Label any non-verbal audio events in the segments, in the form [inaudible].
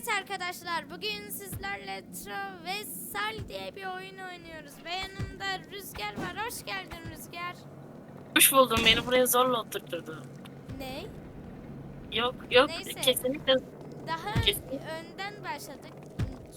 Evet arkadaşlar bugün sizlerle Travesal diye bir oyun oynuyoruz ve yanımda Rüzgar var. Hoş geldin Rüzgar. Hoş buldum. Beni buraya zorla oturtturdu. Ne? Yok yok Neyse. kesinlikle Daha Kesin. önden başladık.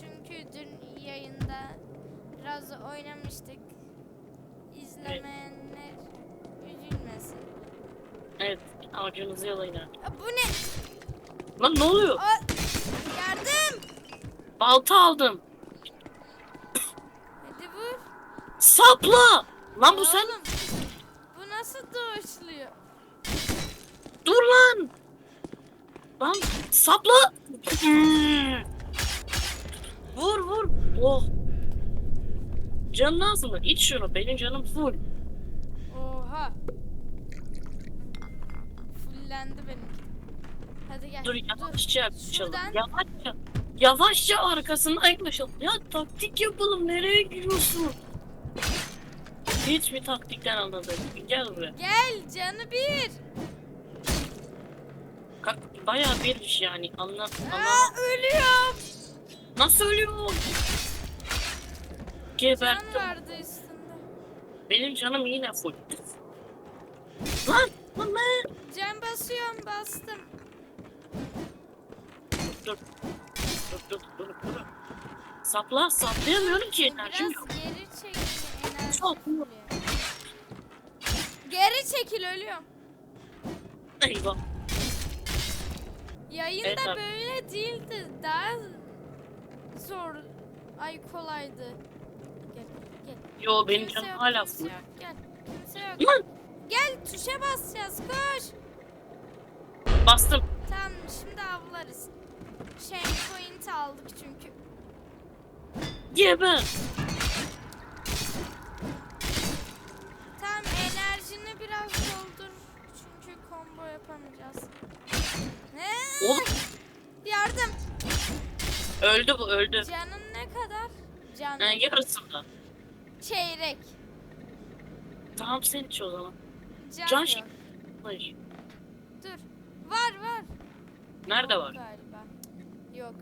Çünkü dün yayında biraz oynamıştık. İzlemeyenler üzülmesin. evet avucunuzu yalayın. ha. Aa, Bu ne? Lan ne oluyor? Aa, yardım! Balta aldım. Hadi vur. Sapla! Lan bu sen Oğlum, Bu nasıl doğuşluyor? dur lan. Lan sapla. Vur vur. Oh. Canın az mı? İç şunu. Benim canım full. Oha. Fullendi benim. Hadi gel. Dur yavaşça yaklaşalım. Şuradan. Yavaşça. Yavaşça arkasından yaklaşalım. Ya taktik yapalım. Nereye giriyorsun? Hiçbir taktikten anladım. Gel buraya. Gel canı bir. Ka- Bayağı birmiş yani. Anla, anla. Aa, ölüyorum. Nasıl ölüyor? Can Geberttim. vardı üstünde. Benim canım yine full. Lan! Lan? Can basıyorum bastım. Dur. Dur dur dur dur. Sapla saplayamıyorum ki enerjim Biraz yok. geri çekil enerji. Ya. Geri çekil ölüyorum. Eyvah. Yayında Evet abi. böyle değildi. Daha zor. Ay kolaydı. Gel gel. Yo benim Kimse canım yok, hala kimse full. yok. Gel. Kimse yok. Lan! Gel tuşa basacağız koş. Bastım. Tamam şimdi avlarız. Şey point aldık çünkü. Geber. Tamam enerjini biraz doldur. Çünkü combo yapamayacağız. Ne? Oğlum Yardım. öldü bu öldü. Canın ne kadar? Can. Ha, yarısında. Çeyrek. Tamam sen iç o zaman. Can, Can yok. şey- Hayır. Dur. Var var. Nerede Yok var? Galiba. Yok.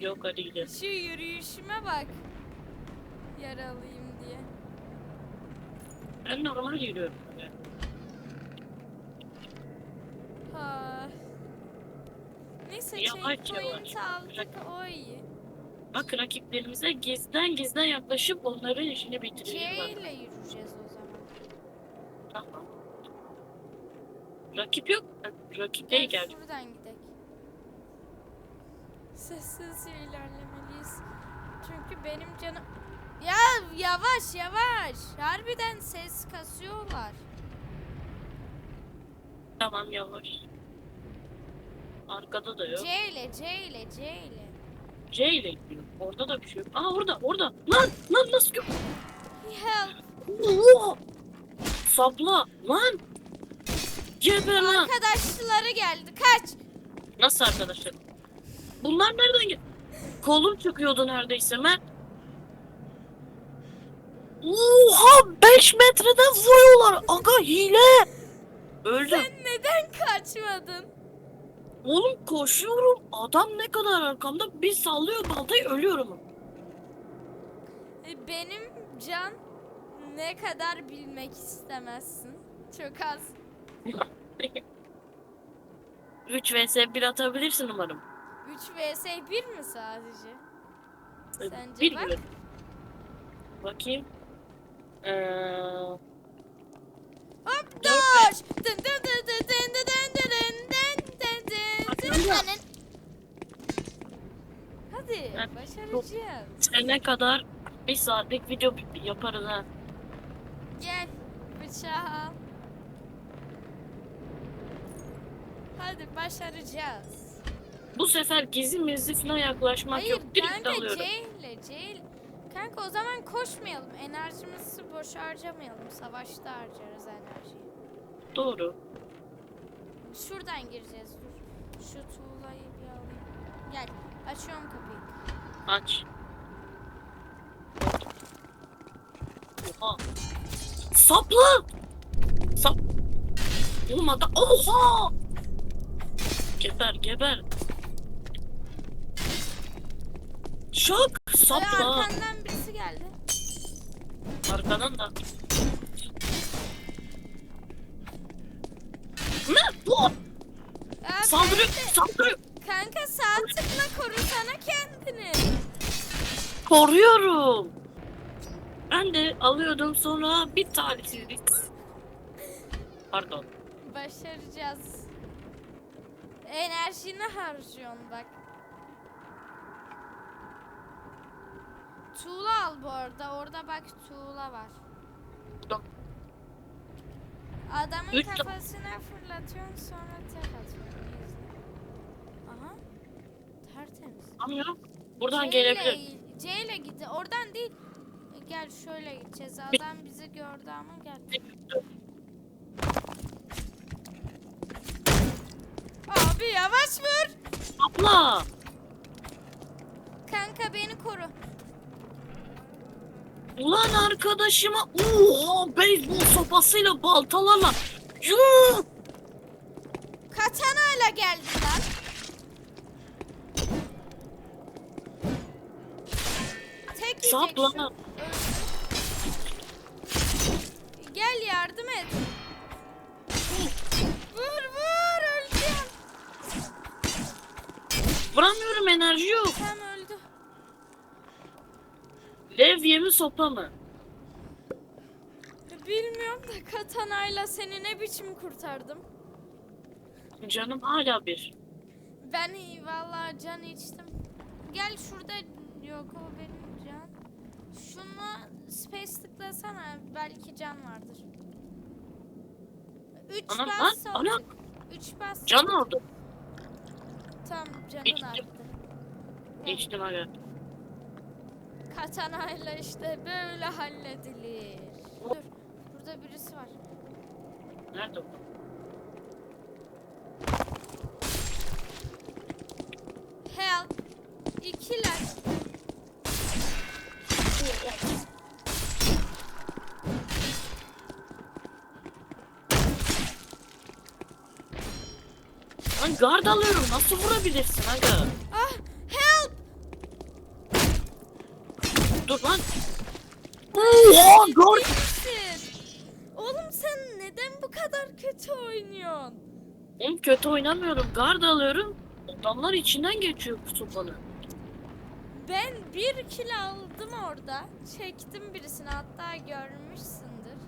Yok hadi gidelim. Şu yürüyüşüme bak. Yaralıyım diye. Ben normal yürüyorum. Ha. Neyse Yavaş checkpoint aldık o iyi. Bak rakiplerimize gizden gizden yaklaşıp onların işini K bitiriyorlar. ile yürüyeceğiz o zaman. Tamam. Rakip yok. Rakip değil Gel gel. şuradan gidelim. Sessizce ilerlemeliyiz. Çünkü benim canım... Ya yavaş yavaş. Harbiden ses kasıyorlar. Tamam yavaş. Arkada da yok. C ile C ile C ile. C ile gidiyor. Orada da bir şey yok. Aa orada orada. Lan lan nasıl gö- Help. Oo! Sapla lan. Geber lan. Arkadaşları geldi. Kaç. Nasıl arkadaşlar? Bunlar nereden gel? Kolum çıkıyordu neredeyse Mert. Oha 5 metreden vuruyorlar. Aga hile. Öldüm. Sen neden kaçmadın? Oğlum koşuyorum. Adam ne kadar arkamda bir sallıyor baltayı ölüyorum. E, Benim can ne kadar bilmek istemezsin. Çok az. [laughs] 3 vs 1 atabilirsin umarım. 3 vs 1 mi sadece? Sence bir gibi. Bakayım. Ee, Hop doş. Dın dın dın dın dın dın dın dın dın dın dın dın dın. Hadi Ben- başaracağız. sene kadar bir saatlik video yaparız ha. Gel bıçağı al. Hadi başaracağız. Bu sefer gizli mizli falan yaklaşmak Hayır yok. Direkt kanka alıyorum. C ile C ile. Kanka o zaman koşmayalım. Enerjimizi boş harcamayalım. Savaşta harcarız enerjiyi. Doğru. Şuradan gireceğiz dur. Şu tuğlayı bir alayım. Gel açıyorum kapıyı. Aç. Oha. Sapla. Sap. Oğlum adam. Oha. Geber geber. Bıçak Ay, sapla. arkandan birisi geldi. Arkadan da. Ne? Bu Ya saldırıyor. kanka- Saldırıyor. Kanka sağ tıkla korusana kendini. Koruyorum. Ben de alıyordum sonra bir talihsizlik. Pardon. Başaracağız. Enerjini harcıyorsun bak. Tuğla al bu arada. Orada bak tuğla var. Yok. Adamın Üç kafasına fırlatıyorsun sonra tek atıyorsun. Aha. Tertemiz. Anlıyorum. Buradan C ile- gelebilir. C ile git. Oradan değil. Gel şöyle gideceğiz. Adam bizi gördü ama gel. Abi yavaş vur. Abla. Kanka beni koru. Ulan arkadaşıma ooo beyzbol sopasıyla baltalarla yuh Katanayla geldi lan. Tek şu. Öldü. Gel yardım et. Vur vur öleceğim. vuramıyorum enerji yok. Tam öldü. Levye mi sopa mı? Bilmiyorum da katanayla seni ne biçim kurtardım. Canım hala bir. Ben iyi vallahi can içtim. Gel şurada yok o benim can. Şunu space tıklasana belki can vardır. 3 Anam bas ana 3 bas. can oldu. Tam canın İçtim. arttı. Geçtim hala. Katanayla işte böyle halledilir. Dur. Burada birisi var. Nerede bu? Help. İkiler. Lan guard alıyorum nasıl vurabilirsin aga? Oynamıyorum guard alıyorum. Adamlar içinden geçiyor sopanı. Ben bir kilo aldım orada. Çektim birisini hatta görmüşsündür.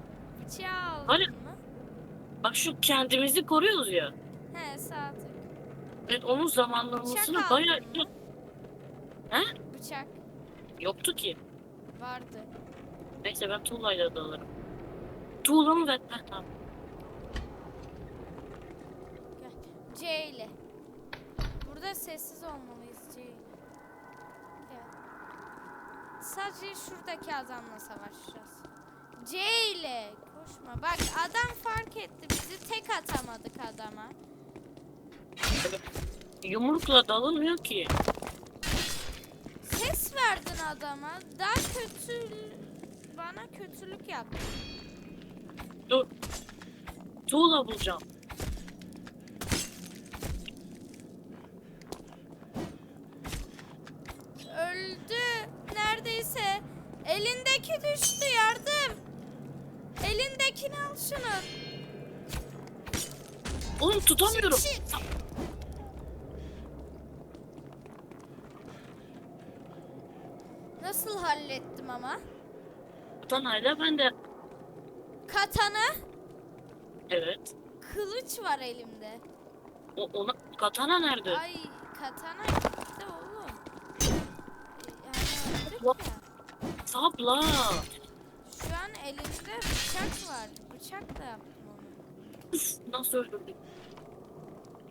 Bıçağı aldın Hani- mı? Bak şu kendimizi koruyoruz ya. He sağ tık. Evet onun zamanlamasını Bıçak bayağı aldın mı? Bıçak yoktu ki. vardı. Neyse ben tuğlayla da alırım. Tuğlamı ver. Heh, tamam. Gel. C ile. Burada sessiz olmalıyız C ile. Gel. Sadece şuradaki adamla savaşacağız. C ile. Koşma. Bak adam fark etti bizi. Tek atamadık adama. Yumrukla dalınmıyor ki. Ses verdin adama. Daha kötü bana kötülük yaptı. Dur. Tuğla bulacağım. Öldü. Neredeyse. Elindeki düştü. Yardım. Elindekini al şunu. Oğlum tutamıyorum. Shit. Nasıl hallettim ama? Katanayla ben de. Katana, Evet. kılıç var elimde. O, ona, katana nerede? Ay katana gitti oğlum. Sapla. Şu an elimde bıçak var. Bıçak da yaptım onu. Nasıl öldürdük?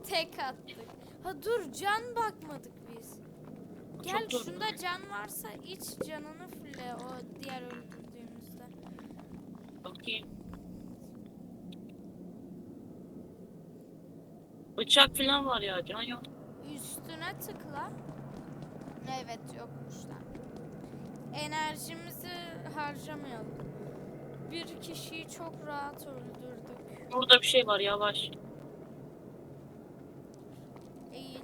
Tek attık. Ha dur can bakmadık biz. Gel Çok doğru. şunda can varsa iç canını fulle o diğer öldürdüğümüzde. Bakayım. Bıçak falan var ya can yok. Üstüne tıkla. Evet yokmuşlar. Enerjimizi harcamayalım. Bir kişiyi çok rahat öldürdük. Burada bir şey var yavaş. Eğil.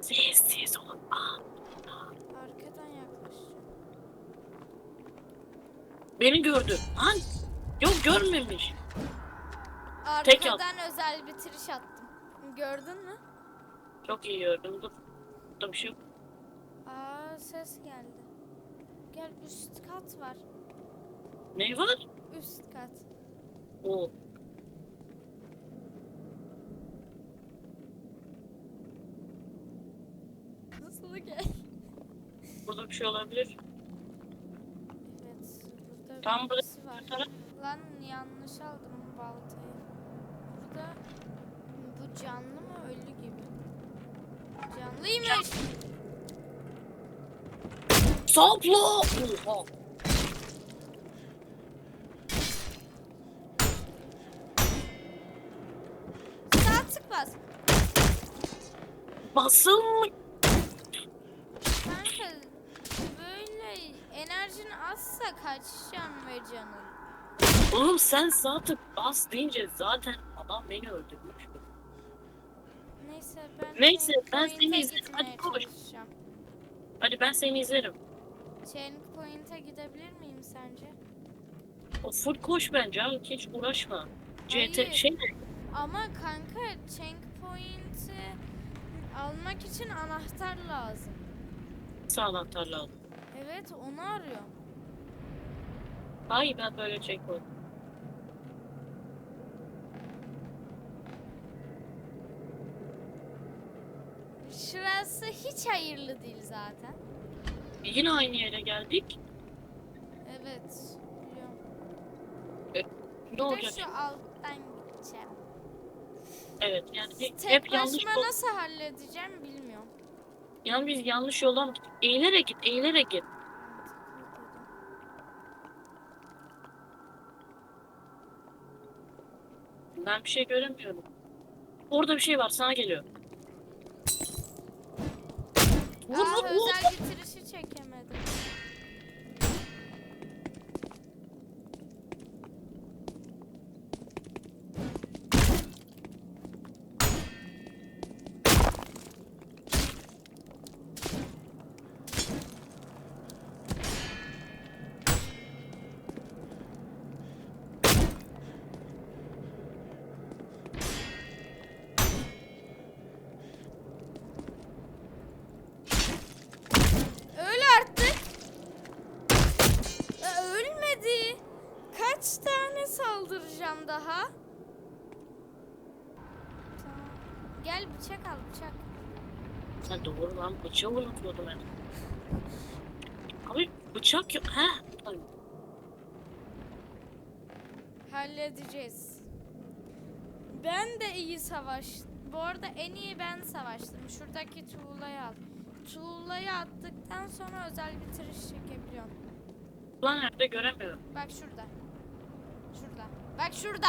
Sessiz Aa, Arkadan yaklaşacağım. Beni gördü. Lan yok görmemiş. Tek. Arkadan özel bitiriş attım. Gördün mü? Çok iyi gördüm. Dur. Burada bir şey yok. Aa ses geldi. Gel üst kat var. Ne var? Üst kat. O. Hızlı gel. Burada bir şey olabilir. Evet. Burada Tam birisi var. taraf. Lan yanlış aldım baltayı. Burada bu canlı mı ölü gibi? Canlıymış. Sapla! Oha! Sağ tık bas. Basın! Kanka böyle enerjin azsa kaç can vereceksin? Oğlum sen zaten bas deyince zaten adam beni öldürmüş. Neyse ben Neyse, ben seni izledim. Hadi koş. Hadi ben seni izlerim. Checkpoint'e gidebilir miyim sence? O full koş bence abi hiç uğraşma. CT Hayır. şey ne? Ama kanka checkpoint'i almak için anahtar lazım. Sağ anahtar lazım. Evet onu arıyorum. Hayır ben böyle checkpoint. Şurası hiç hayırlı değil zaten. Yine aynı yere geldik. Evet. Biliyorum. Ne Bir de olacak? şu alttan gideceğim. Evet yani hep, Tek hep yanlış başıma yol. nasıl halledeceğim bilmiyorum. Yani biz yanlış yoldan gittik. Eğilerek git, eğilerek git. Ben bir şey göremiyorum. Orada bir şey var sana geliyor. Vur Aa, vur vur. özel bitirişi Gel bıçak al bıçak. Ha doğru lan bıçağı unutuyordum ben. Abi bıçak yok. He. Ay, Halledeceğiz. Ben de iyi savaş. Bu arada en iyi ben savaştım. Şuradaki tuğlayı al. Tuğlayı attıktan sonra özel bitiriş çekebiliyorum. Lan nerede göremiyorum. Bak şurada. Şurada. Bak şurada.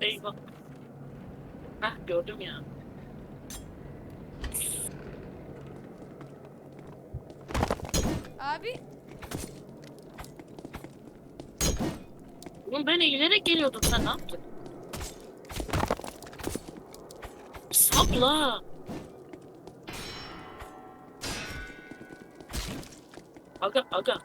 Eyvah. Heh gördüm ya. Abi Oğlum ben eğilerek geliyordum sen ne yaptın? Sapla. Aga aga.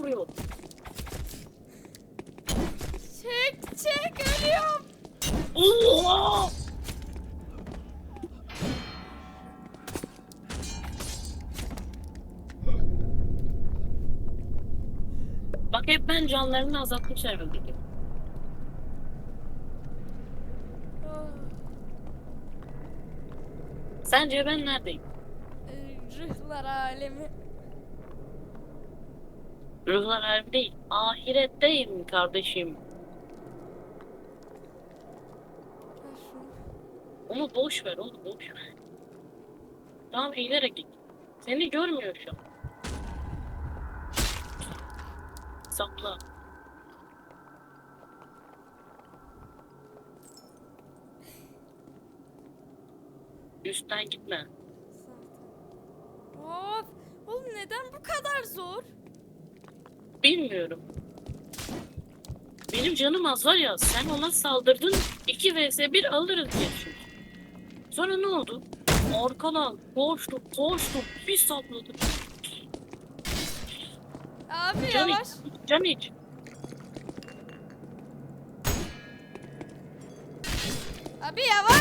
Vuruyor. Çek çek ölüyorum. Oha! Bak hep ben canlarını azalttım serverdeki. Oh, Sence ben neredeyim? e, Ruhlar alemi. Ruhlar harbi değil. Ahiretteyim kardeşim. Onu boş ver, onu boş ver. Tamam eğilerek git. Seni görmüyor şu an. Sapla. Üstten gitme. Of! Oğlum neden bu kadar zor? Bilmiyorum. Benim canım az var ya sen ona saldırdın 2 vs 1 alırız diye düşündüm. Sonra ne oldu? Arkadan koştuk koştuk bir sapladık. Abi Can yavaş. iç. Can iç. Abi yavaş.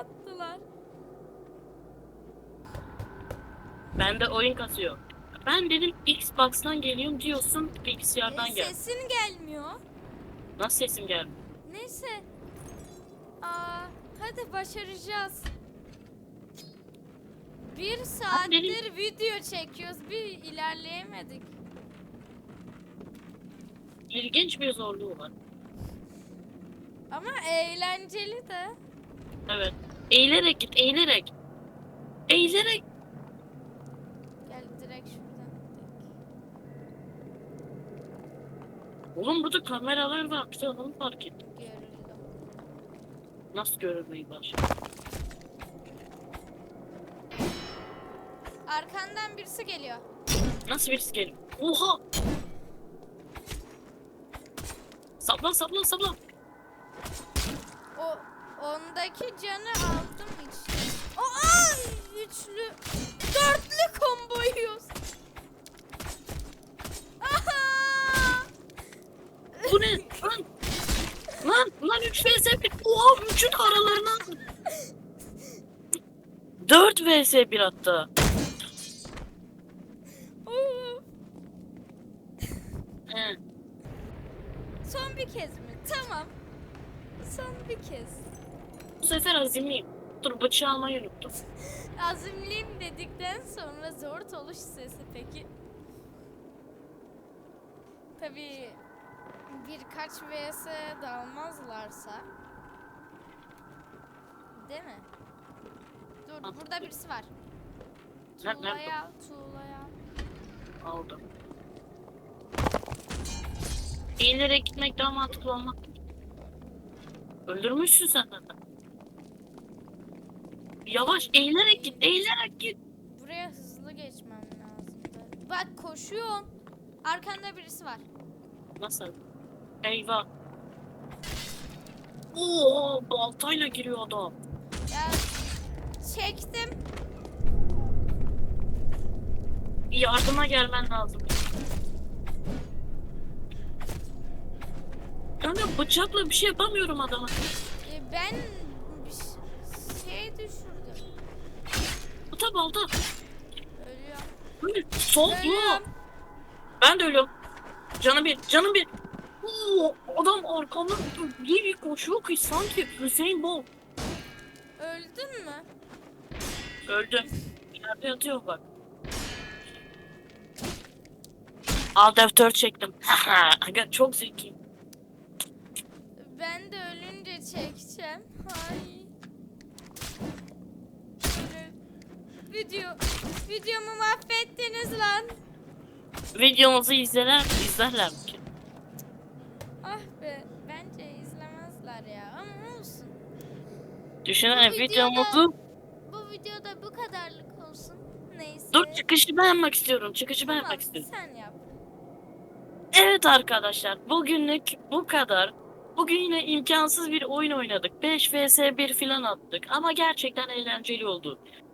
Vs 1 attılar. Bende oyun kasıyor. Ben dedim Xbox'tan geliyorum diyorsun bilgisayardan E, gel. sesin gelmiyor. Nasıl sesim geldi? Neyse. Aa, hadi başaracağız. Bir saattir video çekiyoruz. Bir ilerleyemedik. İlginç bir zorluğu var. Ama eğlenceli de. Evet. Eğilerek git eğilerek. Eğilerek. Gel direkt şuradan. Oğlum burada kameralar var. Bir de onu fark ettim. Nasıl görülmeyi var? Arkandan birisi geliyor. Nasıl birisi geliyor? Oha! Sapla sapla sapla. O ondaki canı ay üçlü dörtlü komboyuz. Aha! Bu ne? Lan! Lan! Lan 3 vs 1. Oha 3'ün aralarına. 4 vs 1 hatta. Oo. He. Son bir kez mi? Tamam. Son bir kez. Bu sefer azimliyim. Dur bıçağı almayı unuttum. Azimliyim dedikten sonra zor oluş sesi peki. Tabii birkaç vs dalmazlarsa. Değil mi? Dur Mantıklı. burada birisi var. Tuğla'ya al, Tuğla'ya al. Aldım. Eğilerek gitmek daha mantıklı olmak. Öldürmüşsün sen zaten. Yavaş eğilerek git, eğilerek git. Buraya hızlı geçmem lazımdı. Bak koşuyorsun. Arkanda birisi var. Nasıl? Eyvah. Oo, baltayla giriyor adam. Ya çektim. Yardıma gelmen lazım. Kanka bıçakla bir şey yapamıyorum adama. E, ben bir ş- şey düşürdüm. Balta balta. Ölüyorum. Sol Ölüyorum. Ben de ölüyorum. Canım bir, canım bir. Oo, adam arkamdan iyi bir koşuyor ki sanki Hüseyin Bolt. Öldün mü? Öldü. Yerde yatıyor bak. Alt F4 çektim. [laughs] Aga çok zekiyim. Ben de ölünce çekeceğim. Hay. Böyle Video, videomu mahvettiniz lan. Videomuzu izlerler, izlerler ki. Ah be, bence izlemezler ya ama olsun. Düşünsene Bu videoda- videomuzu... Bu videoda bu kadarlık olsun. Neyse. Dur çıkışı ben yapmak istiyorum. Çıkışı ben Tamam, yapmak istiyorum. sen yap. Evet arkadaşlar bugünlük bu kadar. Bugün yine imkansız bir oyun oynadık. 5 vs 1 filan attık ama gerçekten eğlenceli oldu.